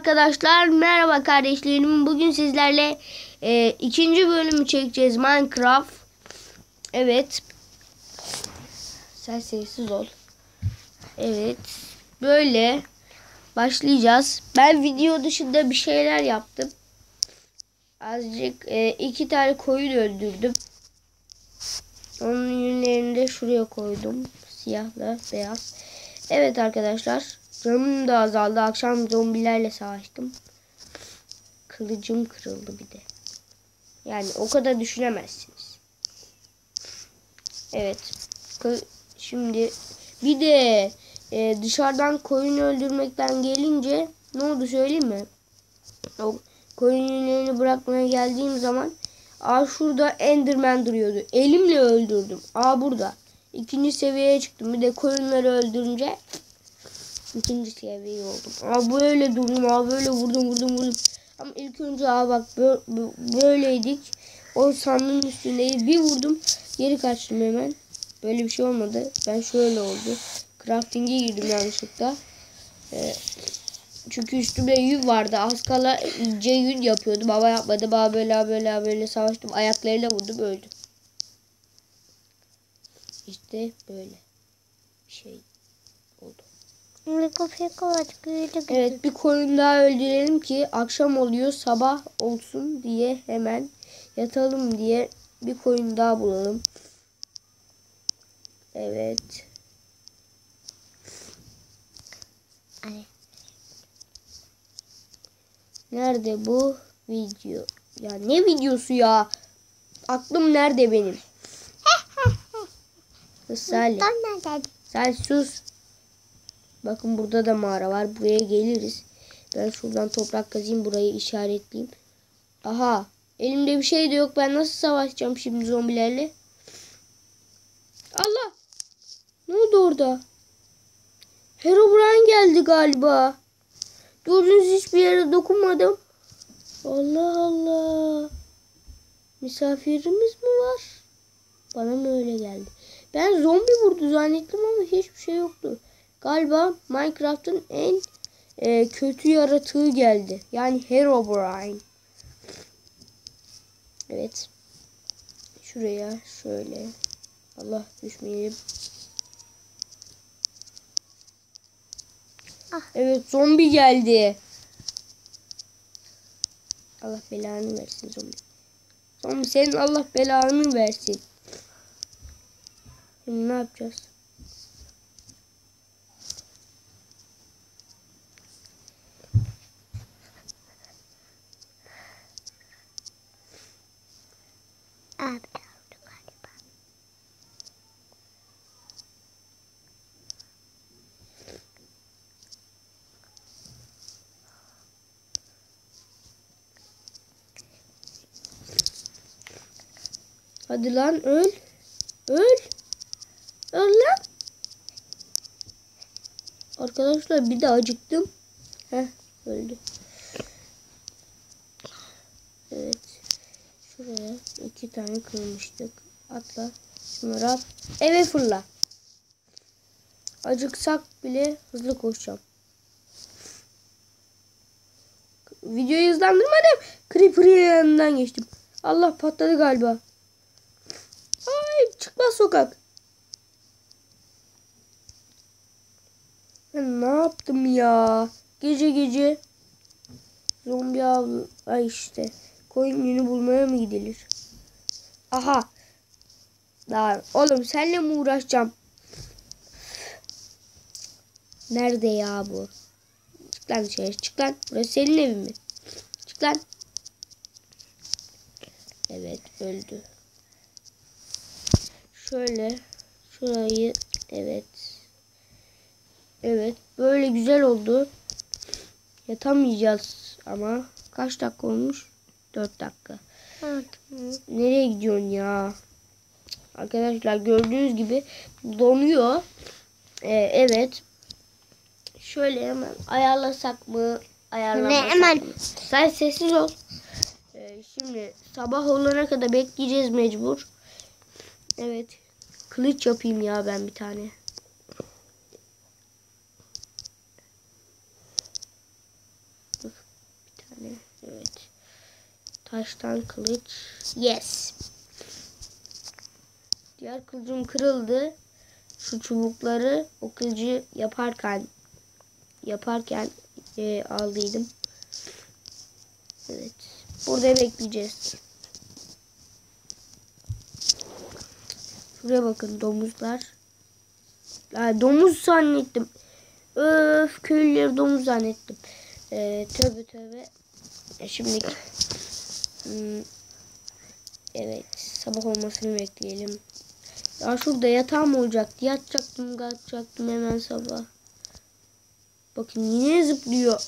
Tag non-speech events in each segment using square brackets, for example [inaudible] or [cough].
Arkadaşlar merhaba kardeşlerim. Bugün sizlerle e, ikinci bölümü çekeceğiz Minecraft. Evet. Sen sessiz ol. Evet. Böyle başlayacağız. Ben video dışında bir şeyler yaptım. Azıcık e, iki tane koyun öldürdüm. Onun yünlerini de şuraya koydum. Siyahla beyaz. Evet arkadaşlar. Canım da azaldı. Akşam zombilerle savaştım. Kılıcım kırıldı bir de. Yani o kadar düşünemezsiniz. Evet. Şimdi bir de e, dışarıdan koyun öldürmekten gelince ne oldu söyleyeyim mi? O koyun yünlerini bırakmaya geldiğim zaman Aa şurada Enderman duruyordu. Elimle öldürdüm. Aa burada. İkinci seviyeye çıktım. Bir de koyunları öldürünce ikinci seviye oldum. Aa böyle durdum. Aa böyle vurdum vurdum vurdum. Ama ilk önce aa bak böyleydik. O sandığın üstündeydi. Bir vurdum. Geri kaçtım hemen. Böyle bir şey olmadı. Ben şöyle oldu. Crafting'e girdim yanlışlıkla. Ee, çünkü üstümde yün vardı. Az kala ince yün yapıyordu. Baba yapmadı. Baba böyle böyle böyle savaştım. Ayaklarıyla vurdum öldüm. İşte böyle bir şey. Evet bir koyun daha öldürelim ki akşam oluyor sabah olsun diye hemen yatalım diye bir koyun daha bulalım. Evet. Nerede bu video? Ya ne videosu ya? Aklım nerede benim? [laughs] Salih. Sen sus. Bakın burada da mağara var. Buraya geliriz. Ben şuradan toprak kazayım. Burayı işaretleyeyim. Aha. Elimde bir şey de yok. Ben nasıl savaşacağım şimdi zombilerle? Allah. Ne oldu orada? Herobrine geldi galiba. Gördüğünüz hiçbir yere dokunmadım. Allah Allah. Misafirimiz mi var? Bana mı öyle geldi? Ben zombi vurdu zannettim ama hiçbir şey yoktu. Galiba Minecraft'ın en e, kötü yaratığı geldi. Yani Herobrine. Evet. Şuraya şöyle. Allah düşmeyelim. Ah. Evet zombi geldi. Allah belanı versin zombi. Zombi senin Allah belanı versin. Şimdi ne yapacağız? Hadi lan öl. Öl. Öl lan. Arkadaşlar bir de acıktım. Heh öldü. Evet. Şuraya iki tane kırmıştık. Atla. Şunları at. Eve fırla. Acıksak bile hızlı koşacağım. Videoyu hızlandırmadım. Creeper'ın yanından geçtim. Allah patladı galiba. Çıkmaz sokak. Ben ne yaptım ya? Gece gece zombi av ay işte koyun yünü bulmaya mı gidilir? Aha. Daha oğlum senle mi uğraşacağım? Nerede ya bu? Çık lan dışarı çık lan. Burası senin evin mi? Çık lan. Evet öldü. Şöyle şurayı evet. Evet böyle güzel oldu. Yatamayacağız ama kaç dakika olmuş? 4 dakika. Evet. Nereye gidiyorsun ya? Arkadaşlar gördüğünüz gibi donuyor. Ee, evet. Şöyle hemen ayarlasak mı? Ayarlamasak Ne, hemen. mı? Sen sessiz ol. Ee, şimdi sabah olana kadar bekleyeceğiz mecbur. Evet. Kılıç yapayım ya ben bir tane. Bir tane. Evet. Taştan kılıç. Yes. Diğer kılıcım kırıldı. Şu çubukları o kılıcı yaparken yaparken e, aldıydım. Evet. Burada bekleyeceğiz. Şuraya bakın domuzlar. Ay, domuz zannettim. Öf köylüleri domuz zannettim. Ee, tövbe tövbe. E, şimdi hmm, evet sabah olmasını bekleyelim. Ya şurada yatağım olacaktı. Yatacaktım kalkacaktım hemen sabah. Bakın yine zıplıyor.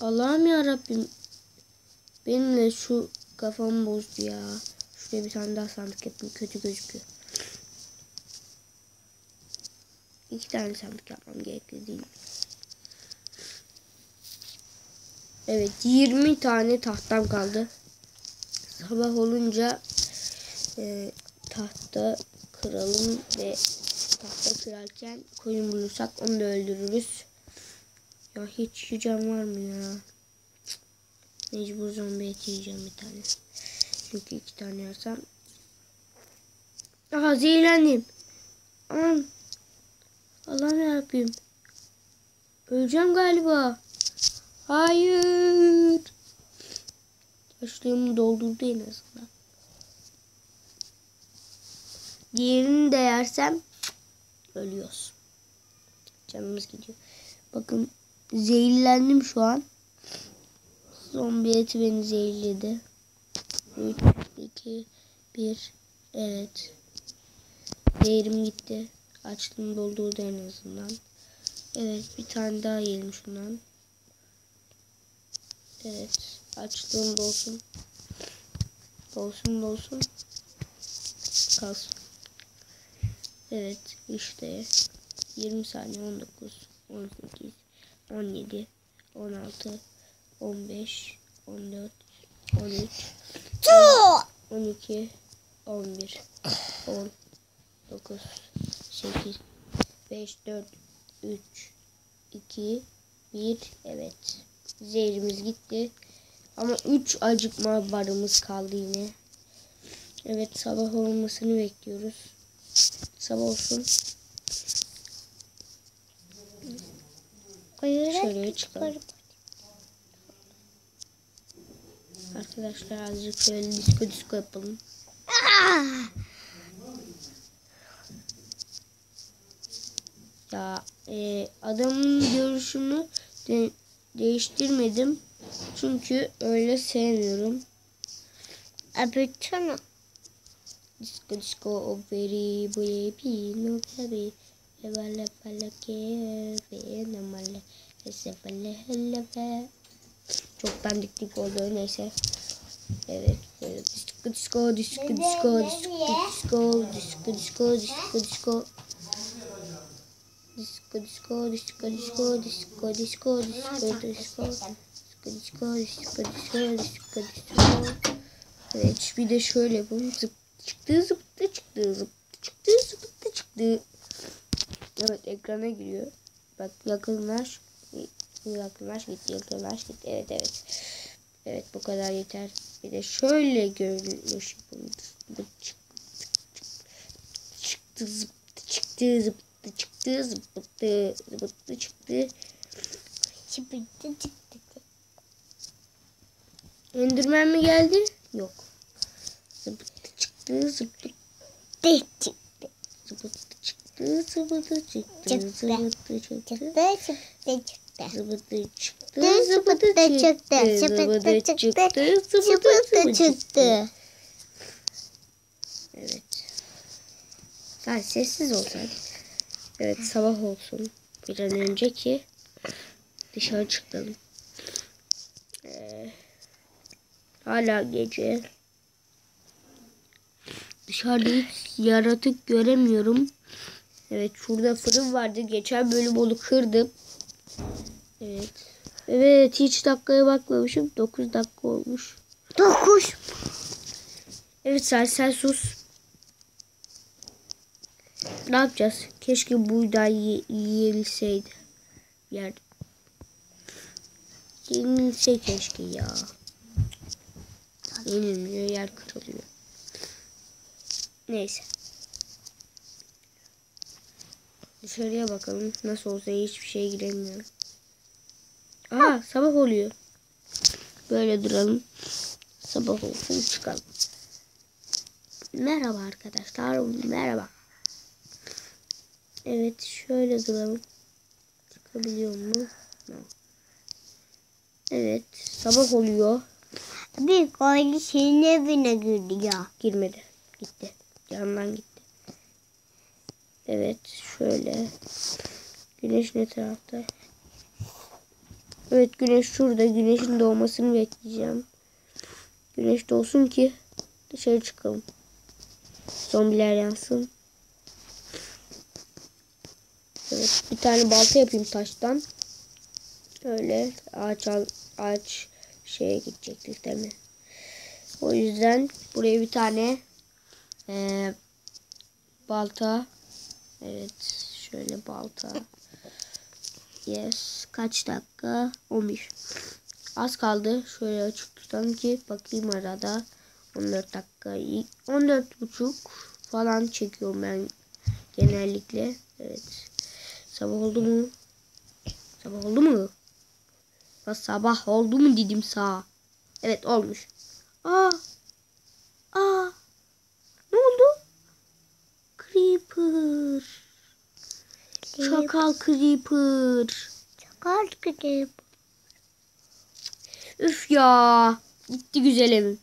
Allah'ım ya Rabbim. Benimle şu kafamı bozdu ya. Şuraya bir tane daha sandık yapayım. Kötü gözüküyor. İki tane sandık yapmam gerekli değil. Evet 20 tane tahtam kaldı. Sabah olunca e, tahta kıralım ve tahta kırarken koyun bulursak onu da öldürürüz. Ya hiç yiyeceğim var mı ya? Mecbur zombi eti yiyeceğim bir tane. Çünkü iki tane yersem. Aha zehirlendim. Aman. Allah'ım yarabbim. Öleceğim galiba. Hayır. Yaşlığımı doldurdu en azından. Diğerini de yersem ölüyoruz. Canımız gidiyor. Bakın zehirlendim şu an. Zombi eti beni zehirledi. 3, 2, 1. Evet. Zehirim gitti. Açlığım doldurdu en azından. Evet bir tane daha yiyelim şundan. Evet. Açlığım dolsun. Dolsun dolsun. Kalsın. Evet işte 20 saniye 19 18 17 16 15 14 13 12 11 10 9 8 5 4 3 2 1 evet. Zehrimiz gitti. Ama 3 acıkma barımız kaldı yine. Evet sabah olmasını bekliyoruz. Sabah olsun. Şöyle çıkalım. Arkadaşlar azıcık şöyle disco disco yapalım. Ya e, adamın görüşünü de, değiştirmedim. Çünkü öyle sevmiyorum. Apertano. Disco disco o veri baby no baby. Evala pala ke ve namale. Esefale hele ve. Çok dandiklik oldu neyse. Evet disco disco disco disco disco disco disco disco disco disco disco disco disco disco disco disco disco disco. disco disco disco disco disco Evet bir de şöyle yapalım zıp çıktı zıptı çıktı zıptı çıktı zıptı çıktı. Evet ekrana giriyor. Bak yakınlaş. Yakınlaş gitti yakınlaş gitti evet evet. Evet bu kadar yeter. Bir de şöyle görünüş yapalım zıp çıktı zıptı çıktı zıptı çıktı zıptı zıpıttı çıktı zıpıttı zıpıttı çıktı. Zıpıttı çıktı. Endirmen mi geldi? Yok. Zıpıttı çıktı zıpıttı çıktı. Zıpıttı çıktı zıpıttı çıktı. Zıpıttı çıktı. Çıktı çıktı çıktı. Çıktı zıpıttı çıktı. Zıpıttı çıktı. Evet. Sen sessiz olsaydın. Evet sabah olsun. Bir an önce ki dışarı çıkalım. Ee, hala gece. Dışarıda hiç yaratık göremiyorum. Evet şurada fırın vardı. Geçen bölüm onu kırdım. Evet. Evet hiç dakikaya bakmamışım. 9 dakika olmuş. Dokuz. Evet sen, sen sus. Ne yapacağız? Keşke buğday ye- yiyebilseydi. Yer. Yenilse keşke ya. Yenilmiyor yer kırılıyor. Neyse. Dışarıya bakalım. Nasıl olsa hiçbir şeye giremiyorum. Aa sabah oluyor. Böyle duralım. Sabah olsun çıkalım. Merhaba arkadaşlar. Merhaba. Evet şöyle duralım. Çıkabiliyor mu? Evet sabah oluyor. Bir koyun senin evine gidiyor. Girmedi. Gitti. Yandan gitti. Evet şöyle. Güneş ne tarafta? Evet güneş şurada. Güneşin doğmasını bekleyeceğim. Güneş doğsun ki dışarı çıkalım. Zombiler yansın. Evet bir tane balta yapayım taştan. Öyle ağaç ağaç şeye gidecektik değil mi? O yüzden buraya bir tane eee, balta. Evet şöyle balta. Yes kaç dakika? 11 az kaldı. Şöyle açık tutalım ki bakayım arada. 14 dakika 14 buçuk falan çekiyorum ben genellikle. Evet sabah oldu mu sabah oldu mu Ya sabah oldu mu dedim sağ evet olmuş aa aa ne oldu creeper çakal creeper Çakal gidip. Üf ya. Gitti güzel evim.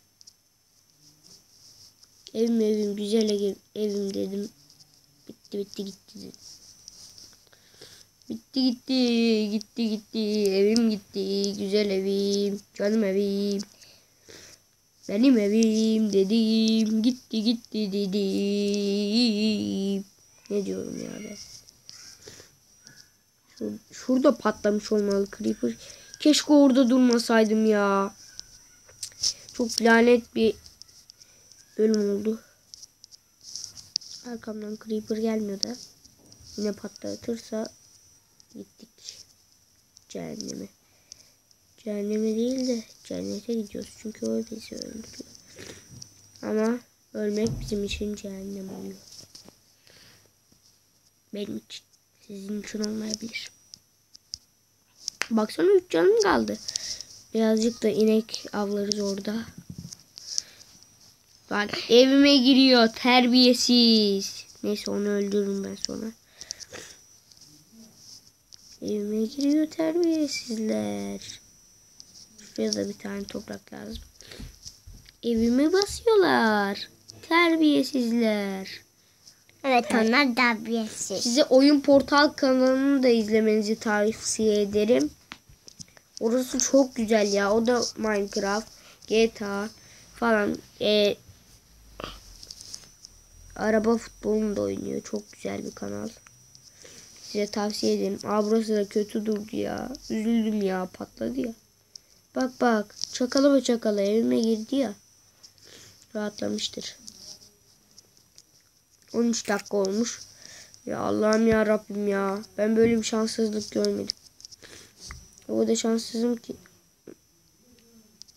Evim evim güzel evim, evim dedim. Bitti bitti gitti. dedim. Bitti gitti gitti gitti. Evim gitti. Güzel evim canım evim. Benim evim dedim gitti gitti dedim ne diyorum ya ben? Şur- şurada patlamış olmalı creeper. Keşke orada durmasaydım ya. Çok lanet bir bölüm oldu. Arkamdan creeper gelmiyor da. Yine patlatırsa gittik cehenneme. Cehenneme değil de cennete gidiyoruz. Çünkü o bizi öldürüyor. Ama ölmek bizim için cehennem oluyor. Benim için. Sizin için olmayabilir. Baksana 3 canım kaldı. Birazcık da inek avlarız orada. Bak evime giriyor terbiyesiz. Neyse onu öldürürüm ben sonra. Evime giriyor terbiyesizler. Şuraya da bir tane toprak lazım. Evime basıyorlar. Terbiyesizler. Evet onlar terbiyesiz. Size Oyun Portal kanalını da izlemenizi tavsiye ederim. Orası çok güzel ya. O da Minecraft, GTA falan. E, araba futbolunu da oynuyor. Çok güzel bir kanal. Size tavsiye ederim. Aa burası da kötü durdu ya. Üzüldüm ya. Patladı ya. Bak bak. Çakala mı çakala evime girdi ya. Rahatlamıştır. 13 dakika olmuş. Ya Allah'ım ya Rabbim ya. Ben böyle bir şanssızlık görmedim. O da şanssızım ki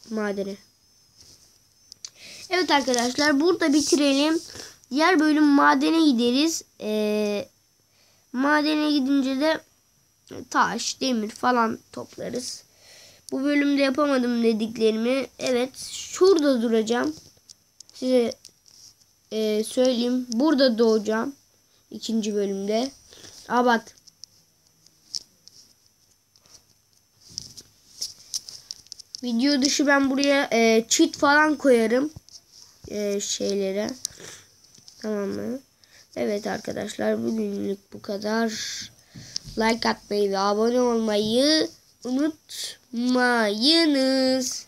madene. Evet arkadaşlar burada bitirelim. Diğer bölüm madene gideriz. Ee, madene gidince de taş, demir falan toplarız. Bu bölümde yapamadım dediklerimi. Evet şurada duracağım. Size e, söyleyeyim. Burada doğacağım. ikinci bölümde. Aa bak. Video dışı ben buraya e, cheat falan koyarım. E, şeylere. Tamam mı? Evet arkadaşlar bugünlük bu kadar. Like atmayı ve abone olmayı unutmayınız.